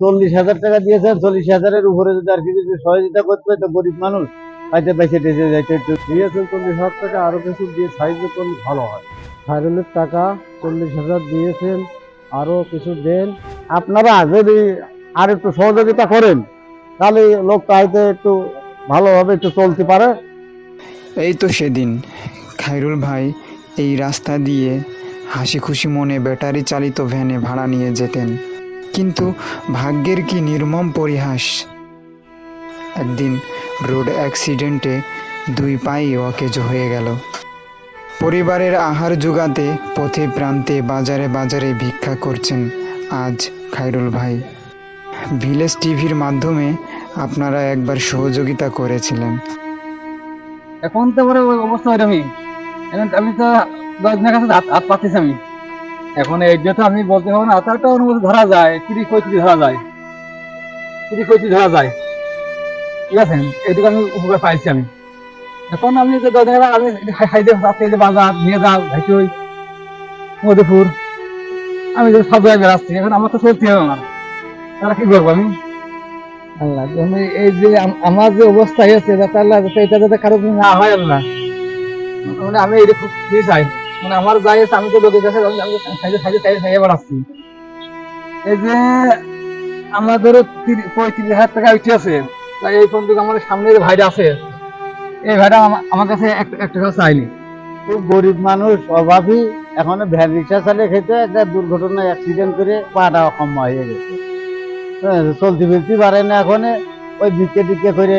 চল্লিশ হাজার টাকা দিয়েছেন চল্লিশ হাজারের উপরে যদি আর কিছু যদি সহযোগিতা করতে তো গরিব মানুষ হয়তো বেঁচে টেসে যাইতে একটু দিয়েছেন চল্লিশ হাজার টাকা আরও কিছু দিয়ে সাহায্য করলে ভালো হয়। খায়রুলের টাকা চল্লিশ হাজার দিয়েছেন আরও কিছু দেন। আপনারা যদি আর একটু সহযোগিতা করেন তাহলে লোকটা হয়তো একটু ভালোভাবে একটু চলতে পারে। এই তো সেদিন খাইরুল ভাই এই রাস্তা দিয়ে হাসি খুশি মনে ব্যাটারি চালিত ভ্যানে ভাড়া নিয়ে যেতেন। কিন্তু ভাগ্যের কি নির্মম পরিহাস? একদিন রোড অ্যাক্সিডেন্টে দুই পাই অকেজ হয়ে গেল। পরিবারের আহার যোগাতে পথে প্রান্তে বাজারে বাজারে ভিক্ষা করছেন আজ খাইরুল ভাই। ভিলেজ টিভির মাধ্যমে আপনারা একবার সহযোগিতা করেছিলেন। এখন তো আমার অবস্থা আমি আমি তো দশ দিনের কাছে হাত পাচ্ছি আমি। এখন এই যে তো আমি বলতে পারব না তার একটা অনুমতি ধরা যায়, তিরিশ পঁয়ত্রিশ ধরা যায়। তিরিশ পঁয়ত্রিশ ধরা যায়। ঠিক আছে? এইটুকু আমি উপকার পাইছি আমি। এখন আমি যে আমি খাইতে যাচ্ছি এই যে বাজার, নিয়ে যাও, ভাইচই, মধুপুর, আমি যে সব জায়গায় বেড়াচ্ছি, এখন আমার তো চলতে হবে আমার তারা কি করব আমি? আল্লাহ, আমি এই যে আম- আমার যে অবস্থা হয়েছে যাতে আল্লাহ যাতে এটা যাতে কারও না হয় আল্লাহ। আমি এটা খুব চাই। মানে আমার যাই আমি তো লোকের এই যে পঁয়ত্রিশ হাজার টাকা উঠে আছে তাই এই পর্যন্ত আমার সামনে যে আছে। এই ভাইটা আমার কাছে এক টাকা চাইনি। খুব গরিব মানুষ অভাবী এখন ভ্যান রিক্সা চালিয়ে খেতে একটা দুর্ঘটনায় অ্যাক্সিডেন্ট করে পাটা অক্ষম হয়ে গেছে। হ্যাঁ, চলতে ফিরতে পারে না এখন। ওই ভিক্ষে টিকে করে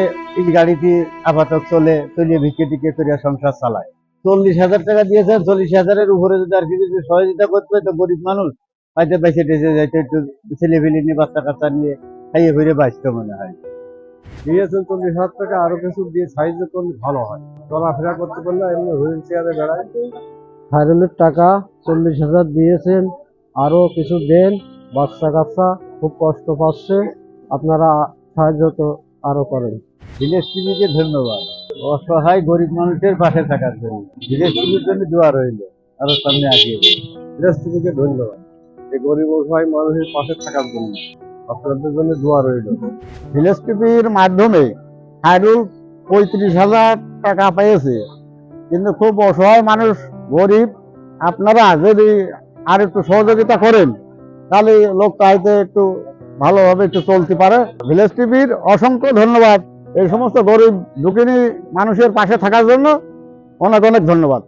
গাড়িতে আপাতত চলে চলিয়ে ভিক্ষে টিকে করে সংসার চালায়। চল্লিশ হাজার টাকা দিয়েছেন চল্লিশ হাজারের উপরে যদি আর কিছু সহযোগিতা করতে হয় তো গরিব মানুষ হয়তো বেঁচে টেসে যাইতে একটু ছেলে ফেলে নিয়ে বাচ্চা কাচ্চা নিয়ে খাইয়ে ফিরে বাঁচতে মনে হয়। দিয়েছেন চল্লিশ হাজার টাকা আরও কিছু দিয়ে সাহায্য করলে ভালো হয়। চলাফেরা করতে পারলে এমনি হুইল চেয়ারে বেড়ায়। খায়রুলের টাকা চল্লিশ হাজার দিয়েছেন আরও কিছু দেন বাচ্চা কাচ্চা খুব কষ্ট পাচ্ছে আপনারা সাহায্য তো আরও করেন। ভিলেজ টিভিকে ধন্যবাদ। অসহায় গরিব মানুষের পাশে থাকার জন্য। টিভির জন্য দোয়া রইল, আরও সামনে আগিয়ে টিভিকে ধন্যবাদ। এই গরিব অসহায় মানুষের পাশে থাকার জন্য আপনাদের জন্য দোয়া রইল। টিভির মাধ্যমে হাইরুল পঁয়ত্রিশ হাজার টাকা পেয়েছে। কিন্তু খুব অসহায় মানুষ, গরিব, আপনারা যদি আর একটু সহযোগিতা করেন, তাহলে লোকটা হয়তো একটু ভালোভাবে একটু চলতে পারে। ভিলেজ টিভির অসংখ্য ধন্যবাদ। এই সমস্ত গরিব দুঃখিনী মানুষের পাশে থাকার জন্য অনেক অনেক ধন্যবাদ।